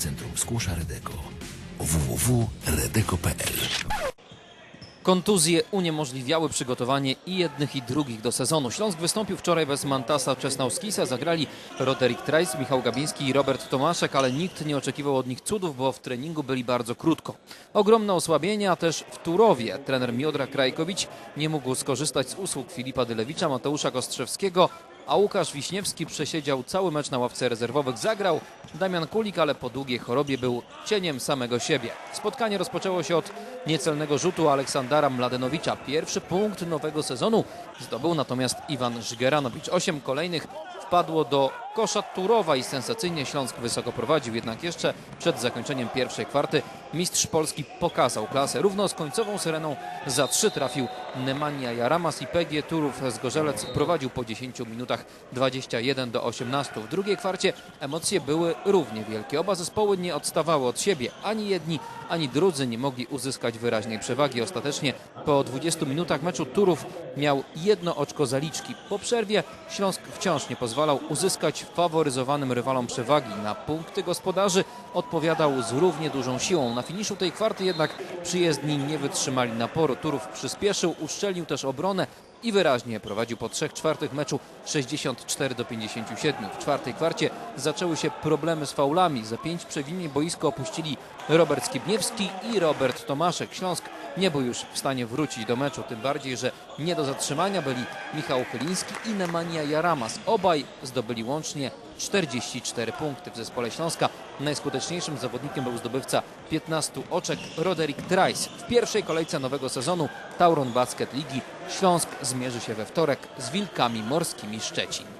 Centrum Skłosza Redeko www.redeko.pl Kontuzje uniemożliwiały przygotowanie i jednych i drugich do sezonu. Śląsk wystąpił wczoraj bez Mantasa Czesnauskisa, zagrali Roderick Trajs, Michał Gabiński i Robert Tomaszek, ale nikt nie oczekiwał od nich cudów, bo w treningu byli bardzo krótko. Ogromne osłabienia też w Turowie. Trener Miodra Krajkowicz nie mógł skorzystać z usług Filipa Dylewicza, Mateusza Kostrzewskiego, a Łukasz Wiśniewski przesiedział cały mecz na ławce rezerwowych. Zagrał Damian Kulik, ale po długiej chorobie był cieniem samego siebie. Spotkanie rozpoczęło się od niecelnego rzutu Aleksandra Mladenowicza. Pierwszy punkt nowego sezonu zdobył natomiast Iwan Żgeranowicz. Osiem kolejnych wpadło do kosza Turowa i sensacyjnie Śląsk wysoko prowadził. Jednak jeszcze przed zakończeniem pierwszej kwarty mistrz Polski pokazał klasę. Równo z końcową syreną za trzy trafił Nemanja Jaramas i PG Turów z Gorzelec prowadził po 10 minutach 21 do 18. W drugiej kwarcie emocje były równie wielkie. Oba zespoły nie odstawały od siebie. Ani jedni, ani drudzy nie mogli uzyskać wyraźnej przewagi. Ostatecznie po 20 minutach meczu Turów miał jedno oczko zaliczki. Po przerwie Śląsk wciąż nie pozwalał uzyskać faworyzowanym rywalom przewagi. Na punkty gospodarzy odpowiadał z równie dużą siłą. Na finiszu tej kwarty jednak przyjezdni nie wytrzymali naporu. Turów przyspieszył, uszczelnił też obronę i wyraźnie prowadził po trzech czwartych meczu 64 do 57. W czwartej kwarcie zaczęły się problemy z faulami. Za pięć przewinień boisko opuścili Robert Skibniewski i Robert Tomaszek. Śląsk nie był już w stanie wrócić do meczu, tym bardziej, że nie do zatrzymania byli Michał Chyliński i Nemanja Jaramas. Obaj zdobyli łącznie 44 punkty w zespole Śląska. Najskuteczniejszym zawodnikiem był zdobywca 15 oczek Roderick Trice. W pierwszej kolejce nowego sezonu Tauron Basket Ligi Śląsk zmierzy się we wtorek z Wilkami Morskimi Szczecin.